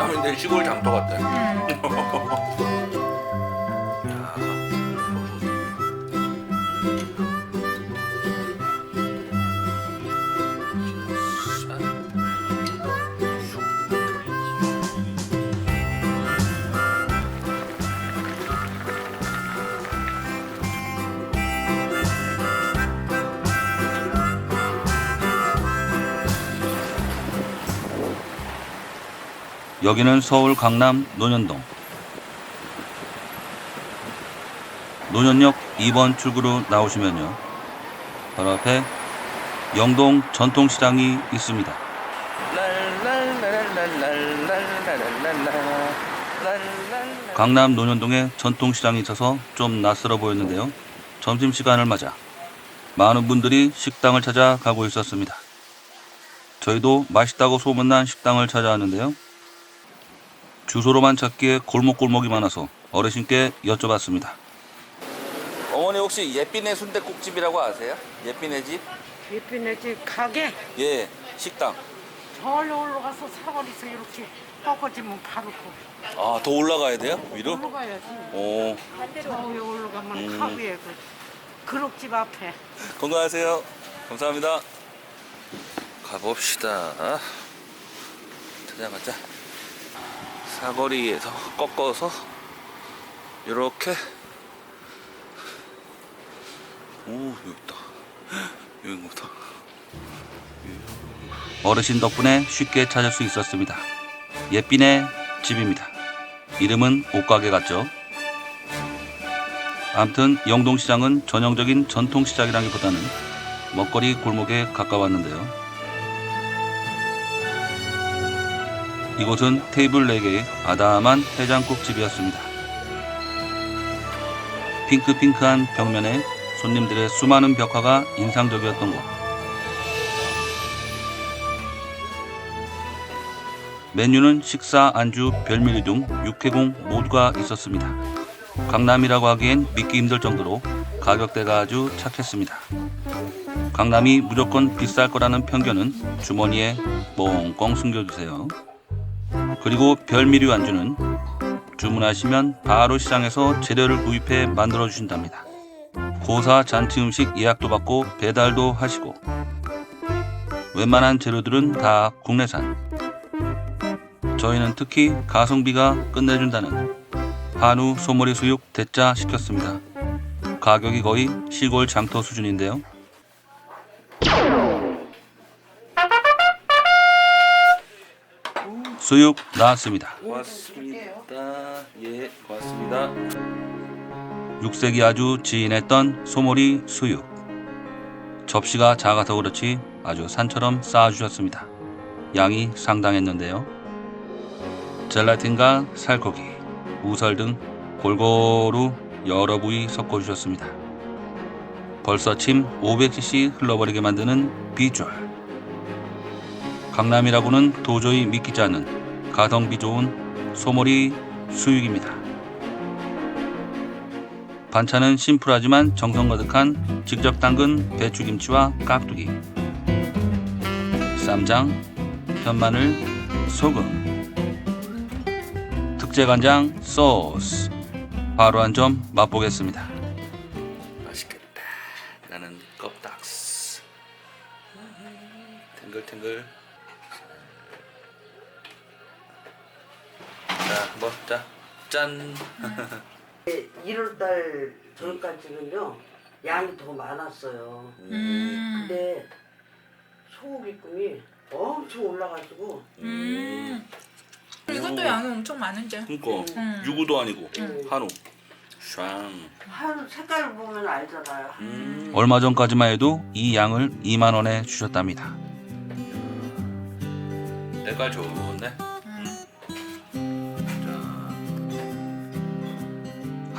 강남인데 시골 장터 같아. 여기는 서울 강남 논현동. 논현역 2번 출구로 나오시면요. 바로 앞에 영동 전통시장이 있습니다. 강남 논현동에 전통시장이 있어서 좀 낯설어 보였는데요. 점심시간을 맞아 많은 분들이 식당을 찾아 가고 있었습니다. 저희도 맛있다고 소문난 식당을 찾아왔는데요. 주소로만 찾기에 골목골목이 많아서 어르신께 여쭤봤습니다. 어머니 혹시 예삐네 순대국집이라고 아세요? 예삐네 집? 예쁘네 집 가게 예, 식당. 저기로 올라가서 사거리에서 이렇게 꺾어지면 바로 그 아, 더 올라가야 돼요? 위로? 올라가야지 오, 저기 올라가면 음. 카구에 그 그릇집 앞에 건강하세요. 감사합니다. 가봅시다. 찾아가자. 사거리에서 꺾어서 이렇게 오 여기 있다. 여기 보다. 어르신 덕분에 쉽게 찾을 수 있었습니다. 예삐네 집입니다. 이름은 옷가게 같죠? 암튼 영동시장은 전형적인 전통시장이라기보다는 먹거리 골목에 가까웠는데요. 이곳은 테이블 4개의 아담한 해장국 집이었습니다. 핑크핑크한 벽면에 손님들의 수많은 벽화가 인상적이었던 곳. 메뉴는 식사, 안주, 별미류 등 육해공 모두가 있었습니다. 강남이라고 하기엔 믿기 힘들 정도로 가격대가 아주 착했습니다. 강남이 무조건 비쌀 거라는 편견은 주머니에 뻥뻥 숨겨주세요. 그리고 별미류 안주는 주문하시면 바로 시장에서 재료를 구입해 만들어 주신답니다. 고사 잔치 음식 예약도 받고 배달도 하시고 웬만한 재료들은 다 국내산. 저희는 특히 가성비가 끝내준다는 한우 소머리 수육 대짜 시켰습니다. 가격이 거의 시골 장터 수준인데요. 수육 나왔습니다. 고맙습니다. 예, 고맙습니다. 육색이 아주 진했던 소머리 수육. 접시가 작아서 그렇지 아주 산처럼 쌓아주셨습니다. 양이 상당했는데요. 젤라틴과 살코기, 우설 등 골고루 여러 부위 섞어주셨습니다. 벌써 침 500cc 흘러버리게 만드는 비주얼. 강남이라고는 도저히 믿기지 않는 가성비 좋은 소머리 수육입니다. 반찬은 심플하지만 정성 가득한 직접 담근 배추김치와 깍두기, 쌈장, 편마늘, 소금, 특제 간장 소스. 바로 한 점 맛보겠습니다. 맛있겠다. 나는 껍닥스. 탱글탱글. 자, 뭐, 자, 짠. 1월달 전까지는요 양이 더 많았어요 음. 근데 소고기꾼이 엄청 올라가지고 음. 이것도 양이 엄청 많은데. 그니까 음. 유구도 아니고 음. 한우. 샹. 한 색깔 보면 알잖아요 음. 얼마 전까지만 해도 이 양을 2만 원에 주셨답니다. 때깔 좋네.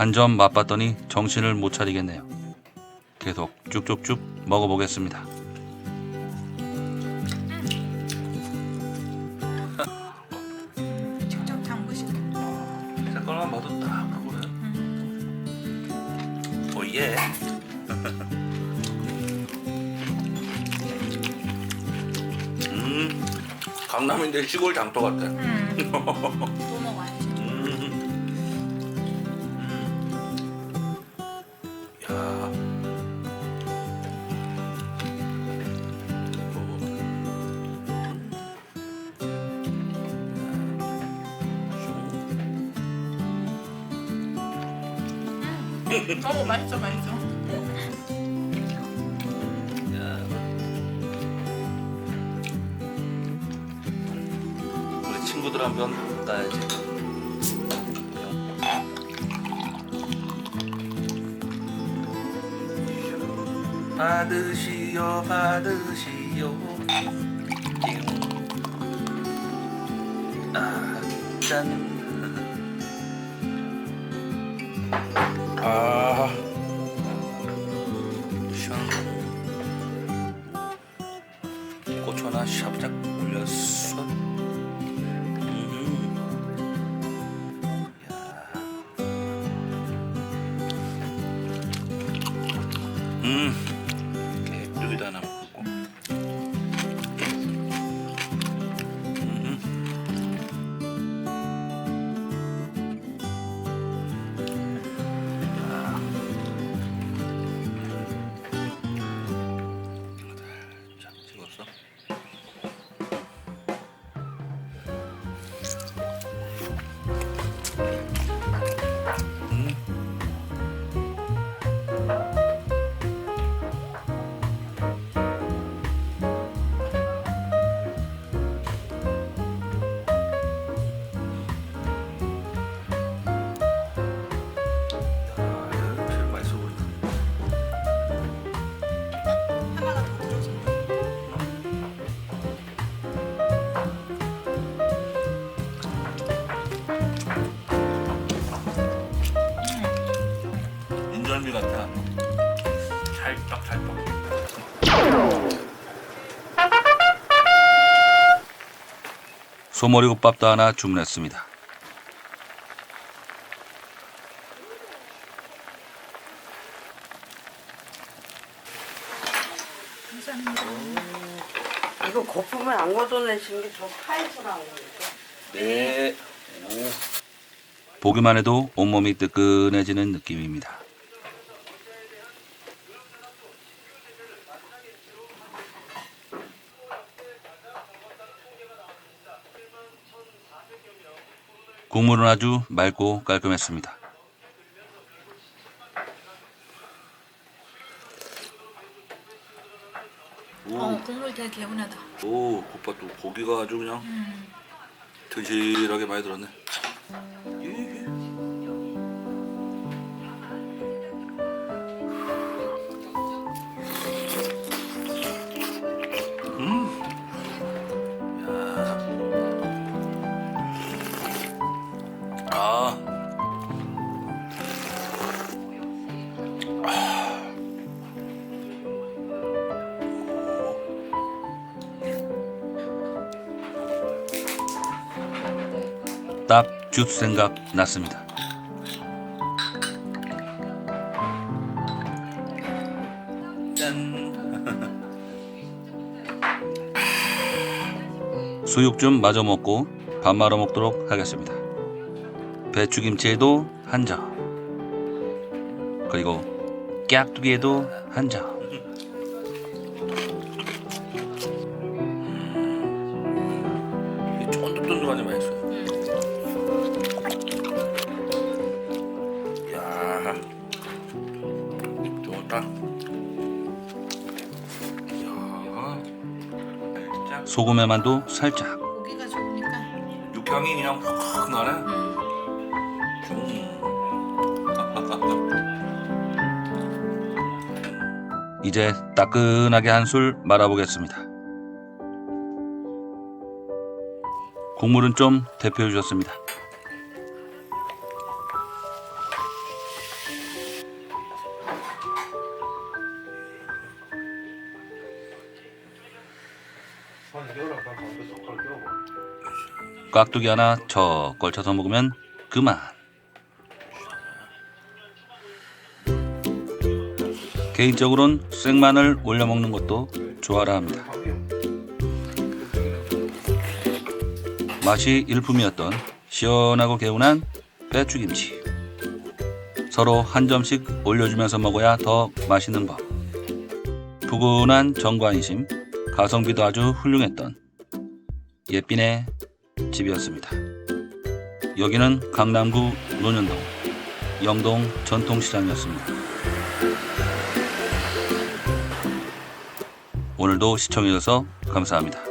한 점 맛봤더니 정신을 못 차리겠네요. 계속 쭉쭉쭉 먹어보겠습니다. 직접 담그시고. 색깔만 봐도 딱 그거네. 오예. 음, 강남인데 시골 장터 같아. 음. 어 맛있어 맛있어. 우리 친구들 한번 따야지. 받으시오 받으시오 띵. 아, 짠. 샤브작 소머리국밥도 하나 주문했습니다. 감사합니다. 이거 거품을 안 걷어내시는 게저 하에서 나오는 거죠. 네. 보기만 해도 온몸이 뜨끈해지는 느낌입니다. 국물은 아주 맑고 깔끔했습니다. 어 국물 되게 개운하다. 오, 또 고기가 아주 그냥 음. 튼실하게 많이 들었네. 예. 음. 주스 생각 났습니다. 짠. 수육 좀 마저 먹고 밥 말아 먹도록 하겠습니다. 배추김치에도 한 점. 그리고 깍두기에도 한 점. 소금에 만도 살짝. 고기가 좋으니까. 육향이 그냥 확 나네. 음. 이제 따끈하게 한 술 말아보겠습니다. 국물은 좀 대표해 주셨습니다. 깍두기 하나 저 걸쳐서 먹으면 그만. 개인적으로는 생마늘 올려 먹는 것도 좋아라 합니다. 맛이 일품이었던 시원하고 개운한 배추김치. 서로 한 점씩 올려주면서 먹어야 더 맛있는 법. 푸근한 정관심, 가성비도 아주 훌륭했던 예빈의 집이었습니다. 여기는 강남구 논현동 영동 전통시장이었습니다. 오늘도 시청해주셔서 감사합니다.